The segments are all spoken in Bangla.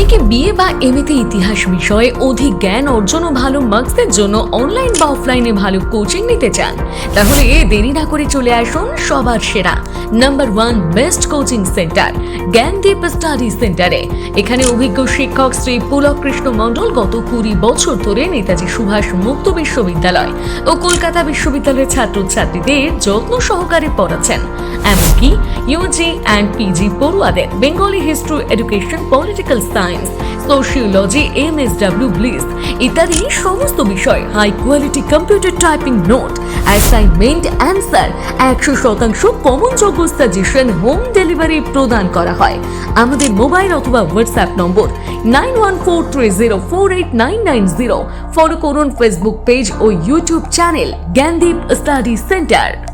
অনেকে বিয়ে বা এমএতে ইতিহাস বিষয়ে অধিক জ্ঞান অর্জন ও ভালো মার্কসের জন্য অনলাইন বা অফলাইনে ভালো কোচিং নিতে চান, তাহলে এ দেরি না করে চলে আসুন সবার সেরা number one best coaching centre Gyandeep study সেন্টারে এখানে অভিজ্ঞ শিক্ষক শ্রী পুলক কৃষ্ণ মণ্ডল গত কুড়ি বছর ধরে নেতাজি সুভাষ মুক্ত বিশ্ববিদ্যালয় ও কলকাতা বিশ্ববিদ্যালয়ের ছাত্রছাত্রীদের যত্ন সহকারে পড়াচ্ছেন। এমনকি ইউজি অ্যান্ড পিজি পড়ুয়াদের Bengali history education political science sociology M S W BLIS ইত্যাদি সমস্ত বিষয় high quality computer typing note assignment answer একশো শতাংশ কমন যোগ্য সাজেশন হোম ডেলিভারি প্রদান করা হয়। আমাদের মোবাইল অথবা WhatsApp number nine one four three zero four eight nine nine zero follow করুন ফেসবুক পেজ ও YouTube channel Gyandeep study centre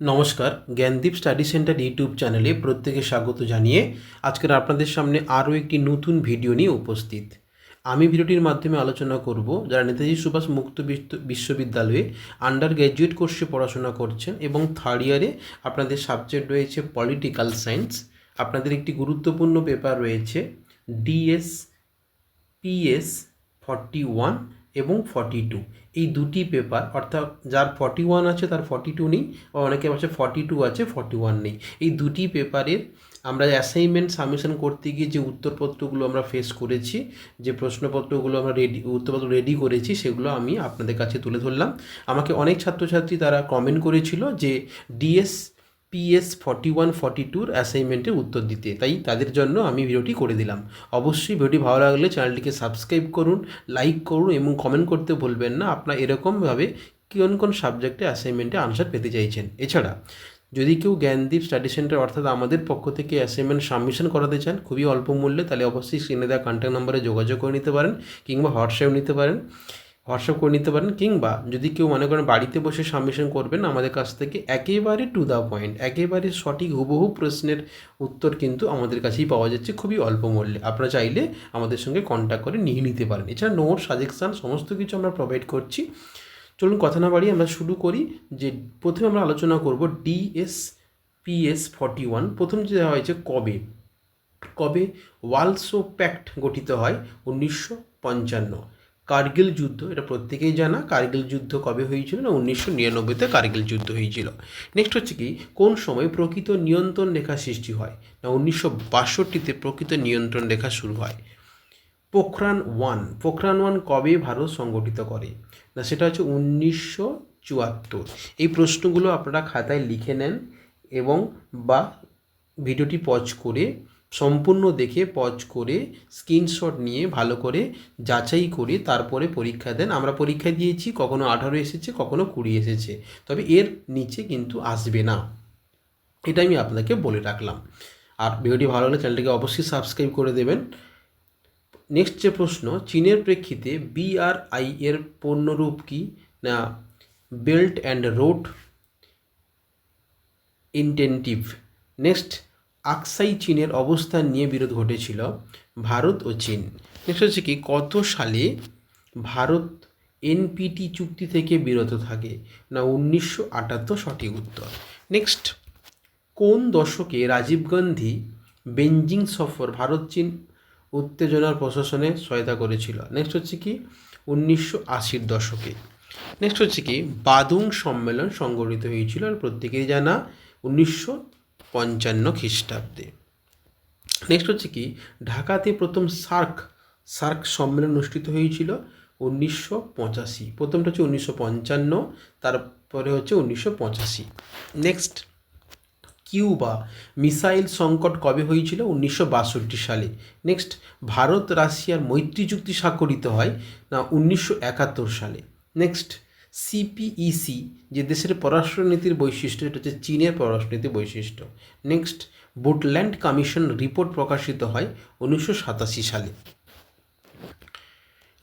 নমস্কার, জ্ঞানদীপ স্টাডি সেন্টার ইউটিউব চ্যানেলে প্রত্যেকে স্বাগত জানিয়ে আজকের আপনাদের সামনে আরও একটি নতুন ভিডিও নিয়ে উপস্থিত। আমি ভিডিওটির মাধ্যমে আলোচনা করব যারা নেতাজি সুভাষ মুক্ত বিশ্ব- বিশ্ববিদ্যালয়ে আন্ডার গ্র্যাজুয়েট কোর্সে পড়াশোনা করছেন এবং থার্ড ইয়ারে আপনাদের সাবজেক্ট রয়েছে পলিটিক্যাল সায়েন্স আপনাদের একটি গুরুত্বপূর্ণ পেপার রয়েছে ডিএস পিএস ফর্টি ওয়ান এবং ফর্টি টু এই দুটি পেপার অর্থাৎ যার ফর্টি ওয়ান আছে, তার ফর্টি টু নেই বা অনেকে আছে ফর্টি টু আছে ফর্টি ওয়ান নেই। এই দুটি পেপারের আমরা অ্যাসাইনমেন্ট সাবমিশন করতে গিয়ে যে উত্তরপত্রগুলো আমরা ফেস করেছি, যে প্রশ্নপত্রগুলো আমরা রেডি উত্তরপত্র রেডি করেছি, সেগুলো আমি আপনাদের কাছে তুলে ধরলাম। আমাকে অনেক ছাত্রছাত্রী তারা কমেন্ট করেছিল যে DS PS forty one forty টুর অ্যাসাইনমেন্টের উত্তর দিতে। তাই তাদের জন্য আমি ভিডিওটি করে দিলাম। অবশ্যই ভিডিওটি ভালো লাগলে চ্যানেলটিকে সাবস্ক্রাইব করুন লাইক করুন এবং কমেন্ট করতে ভুলবেন না। আপনার এরকমভাবে কোন কোন সাবজেক্টে অ্যাসাইনমেন্টে আনসার পেতে চাইছেন? এছাড়া, যদি কেউ জ্ঞানদীপ স্টাডি সেন্টার অর্থাৎ আমাদের পক্ষ থেকে অ্যাসাইনমেন্ট সাবমিশন করাতে চান, খুবই অল্প মূল্যে, তাহলে অবশ্যই স্ক্রিনে দেওয়া কন্ট্যাক্ট নম্বরে যোগাযোগ করে নিতে পারেন কিংবা হোয়াটসঅ্যাপ নিতে পারেন। হোয়াটসঅ্যাপ করে নিতে পারেন কিংবা যদি কেউ মনে করেন বাড়িতে বসে সাবমিশন করবেন, আমাদের কাছ থেকে একেবারে টু দ্য পয়েন্ট একেবারে সঠিক হুবহু প্রশ্নের উত্তর কিন্তু আমাদের কাছেই পাওয়া যাচ্ছে খুবই অল্প মূল্যে। আপনারা চাইলে আমাদের সঙ্গে কন্ট্যাক্ট করে নিয়ে নিতে পারেন। এছাড়া নোট সাজেকশান সমস্ত কিছু আমরা প্রোভাইড করছি। চলুন কথা না বাড়িয়ে আমরা শুরু করি যে প্রথমে আমরা আলোচনা করব ডিএস পিএস ফর্টি ওয়ান প্রথম যে হয়েছে কবে? কবে ওয়ালসো প্যাক্ট গঠিত হয়? উনিশশো পঞ্চান্ন। কার্গিল যুদ্ধ, এটা প্রত্যেকেই জানা। কার্গিল যুদ্ধ কবে হয়েছিল না? উনিশশো নিরানব্বইতে কার্গিল যুদ্ধ হয়েছিল। নেক্সট হচ্ছে কি? কোন সময় প্রকৃত নিয়ন্ত্রণ রেখা সৃষ্টি হয়? না, উনিশশো বাষট্টিতে প্রকৃত নিয়ন্ত্রণ রেখা শুরু হয়। পোখরান ওয়ান। পোখরান ওয়ান কবে ভারত সংগঠিত করে? না, সেটা হচ্ছে উনিশশো চুয়াত্তর। এই প্রশ্নগুলো আপনারা খাতায় লিখে নেন এবং বা ভিডিওটি পজ করে সম্পূর্ণ দেখে পজ করে স্ক্রিনশট নিয়ে ভালো করে যাচাই করে তারপরে পরীক্ষা দেন। আমরা পরীক্ষা দিয়েছি, কখনো আঠারো এসেছে, কখনো কুড়ি এসেছে। তবে এর নিচে কিন্তু আসবে না। এটা আমি আপনাকে বলে রাখলাম। আর ভিডিওটি ভালো লাগলে চ্যানেলটিকে অবশ্যই সাবস্ক্রাইব করে দেবেন। নেক্সট যে প্রশ্ন, চীনের প্রেক্ষিতে বিআরআই এর পণ্যরূপ কি? না, belt and road initiative. Next Aksai চীনের অবস্থান নিয়ে বিরোধ ঘটেছিল ভারত ও চীন। নেক্সট হচ্ছে কি, কত সালে ভারত এনপিটি চুক্তি থেকে বিরত থাকে? না, উনিশশো আটাত্তর সঠিক উত্তর। নেক্সট, কোন দশকে রাজীব গান্ধী বেঞ্জিং সফর ভারত চীন উত্তেজনার প্রশাসনে সহায়তা করেছিল? নেক্সট হচ্ছে কি, উনিশশো আশির দশকে। নেক্সট হচ্ছে কি, বাদুং সম্মেলন সংগঠিত হয়েছিল আর প্রত্যেকেই জানা, উনিশশো পঞ্চান্ন খ্রিস্টাব্দে। নেক্সট হচ্ছে কি? ঢাকাতে প্রথম সার্ক সার্ক সম্মেলন অনুষ্ঠিত হয়েছিল উনিশশো পঁচাশি। প্রথমটা হচ্ছে উনিশশো পঞ্চান্ন, তারপরে হচ্ছে উনিশশো পঁচাশি। নেক্সট কিউবা মিসাইল সংকট কবে হয়েছিল? উনিশশো বাষট্টি সালে। নেক্সট ভারত রাশিয়ার মৈত্রী চুক্তি স্বাক্ষরিত হয় না, উনিশশো একাত্তর সালে। নেক্সট সিপিইসি যে দেশের পররাষ্ট্রনীতির বৈশিষ্ট্য, এটা হচ্ছে চীনের পররাষ্ট্রনীতির বৈশিষ্ট্য। নেক্সট বুটল্যান্ড কমিশন রিপোর্ট প্রকাশিত হয় উনিশশো সাতাশি সালে।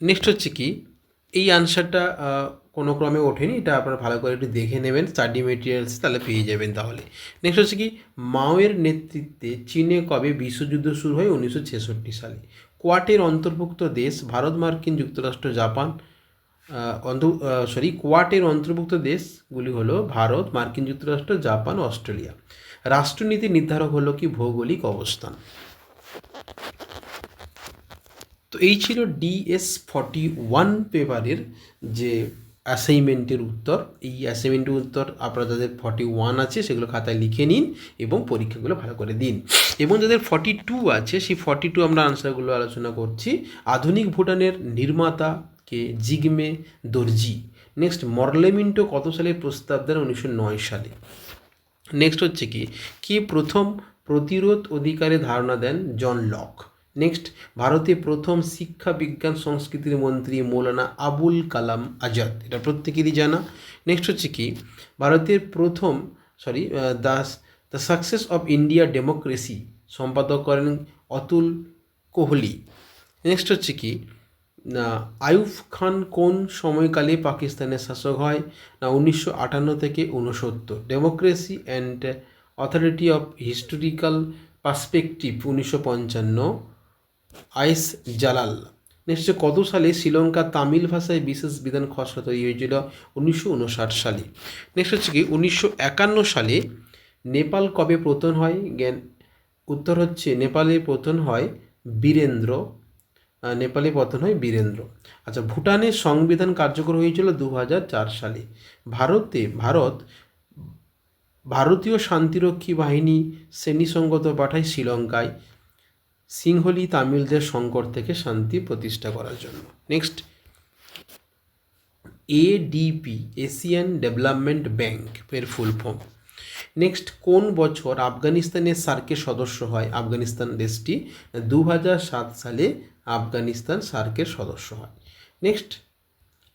নেক্সট হচ্ছে কি? এই আনসারটা কোনো ক্রমে ওঠেনি, এটা আপনারা ভালো করে একটু দেখে নেবেন স্টাডি মেটেরিয়ালস তাহলে পেয়ে যাবেন তাহলে। নেক্সট হচ্ছে কি? মাওয়ের নেতৃত্বে চীনে কবে বিশ্বযুদ্ধ শুরু হয় উনিশশো ছেষট্টি সালে। কোয়াটের অন্তর্ভুক্ত দেশ, ভারত, মার্কিন, যুক্তরাষ্ট্র, জাপান সরি কোয়াটের অন্তর্ভুক্ত দেশগুলি হলো ভারত, মার্কিন যুক্তরাষ্ট্র, জাপান অস্ট্রেলিয়া। রাষ্ট্রনীতি নির্ধারক হলো কি ভৌগোলিক অবস্থান? তো এই ছিল ডিএস ফর্টি ওয়ান পেপারের যে অ্যাসাইনমেন্টের উত্তর। এই অ্যাসাইনমেন্টের উত্তর আপনারা যাদের ফর্টি ওয়ান আছে সেগুলো খাতায় লিখে নিন এবং পরীক্ষাগুলো ভালো করে দিন। এবং যাদের ফর্টি টু আছে, সেই ফর্টি টু আমরা আনসারগুলো আলোচনা করছি। আধুনিক ভুটানের নির্মাতা কে জিগমে দর্জি। নেক্সট মরলেমিন্টো কত সালে প্রস্তাব দেন? উনিশশো নয় সালে। নেক্সট হচ্ছে কি? কে প্রথম প্রতিরোধ অধিকারে ধারণা দেন? John Locke. নেক্সট ভারতে প্রথম শিক্ষা বিজ্ঞান সংস্কৃতির মন্ত্রী মৌলানা আবুল কালাম আজাদ। এটা প্রত্যেকেরই জানা। নেক্সট হচ্ছে কি? ভারতের প্রথম sorry that's the success of India democracy সম্পাদক করেন অতুল কোহলি। নেক্সট হচ্ছে কি? আইয়ুব খান কোন সময়কালে পাকিস্তানের শাসক হয়? না, উনিশশো আটান্ন থেকে উনসত্তর। Democracy and authority of historical perspective উনিশশো পঞ্চান্ন। আইস জালাল। নেক্সট কত সালে শ্রীলঙ্কা তামিল ভাষায় বিশেষ বিধান খসড়া তৈরি হয়েছিল? উনিশশো উনষাট সালে। নেক্সট হচ্ছে কি, উনিশশো একান্ন সালে নেপাল কবে পতন হয়? জ্ঞান, উত্তর হচ্ছে নেপালে পতন হয় বীরেন্দ্র নেপালে পতন হয় বীরেন্দ্র। আচ্ছা ভুটানের সংবিধান কার্যকর হয়েছিল দু সালে। ভারতে, ভারত, ভারতীয় শান্তিরক্ষী বাহিনী শ্রেণীসঙ্গত পাঠায় শ্রীলঙ্কায়। সিংহলি তামিলদের সংকট থেকে শান্তি প্রতিষ্ঠা করার জন্য। Next ADB Asian Development Bank এর ফুল ফর্ম নেক্সট কোন বছর আফগানিস্তানের সার্কের সদস্য হয় আফগানিস্তান দেশটি? দু সালে আফগানিস্তান সার্কের সদস্য হয়। নেক্সট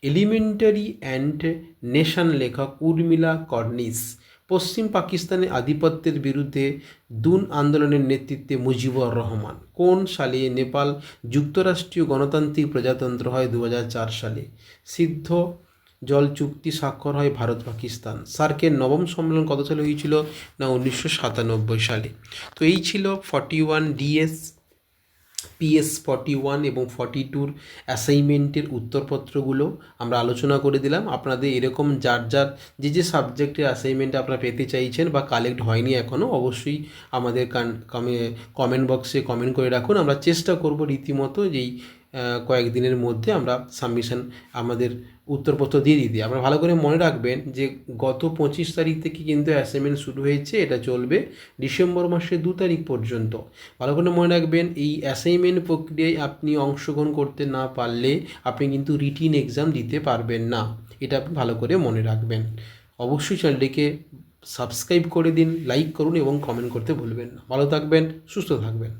এলিমেন্টারি অ্যান্ড নেশন লেখক উর্মিলা কর্নিস পশ্চিম পাকিস্তানে আধিপত্যের বিরুদ্ধে দুন আন্দোলনের নেতৃত্বে মুজিবুর রহমান। কোন সালে নেপাল যুক্তরাষ্ট্রীয় গণতান্ত্রিক প্রজাতন্ত্র হয় দু হাজার চার সালে? সিদ্ধ জল চুক্তি স্বাক্ষর হয় ভারত পাকিস্তান। সার্কের নবম সম্মেলন কত সালে হয়েছিল? না, উনিশশো সাতানব্বই সালে। তো এই ছিল forty one DS PS forty one এবং ফর্টি টুর অ্যাসাইনমেন্টের উত্তরপত্রগুলো আমরা আলোচনা করে দিলাম। আপনাদের এরকম যার যার যে যে সাবজেক্টের অ্যাসাইনমেন্ট আপনারা পেতে চাইছেন বা কালেক্ট হয়নি এখনও অবশ্যই আমাদের কান কমেন্ট বক্সে কমেন্ট করে রাখুন। আমরা চেষ্টা করব রীতিমতো যেই কয়েকদিনের মধ্যে আমরা সাবমিশন আমাদের উত্তরপত্র দিয়ে দিতে আপনারা ভালো করে মনে রাখবেন যে গত পঁচিশ তারিখ থেকে কিন্তু অ্যাসাইনমেন্ট শুরু হয়েছে, এটা চলবে ডিসেম্বর মাসের দু তারিখ পর্যন্ত। ভালো করে মনে রাখবেন, এই অ্যাসাইনমেন্ট প্রক্রিয়ায় আপনি অংশগ্রহণ করতে না পারলে আপনি কিন্তু রিটিন এক্সাম দিতে পারবেন না। এটা আপনি ভালো করে মনে রাখবেন। অবশ্যই চ্যানেলটিকে সাবস্ক্রাইব করে দিন লাইক করুন এবং কমেন্ট করতে ভুলবেন না। ভালো থাকবেন, সুস্থ থাকবেন।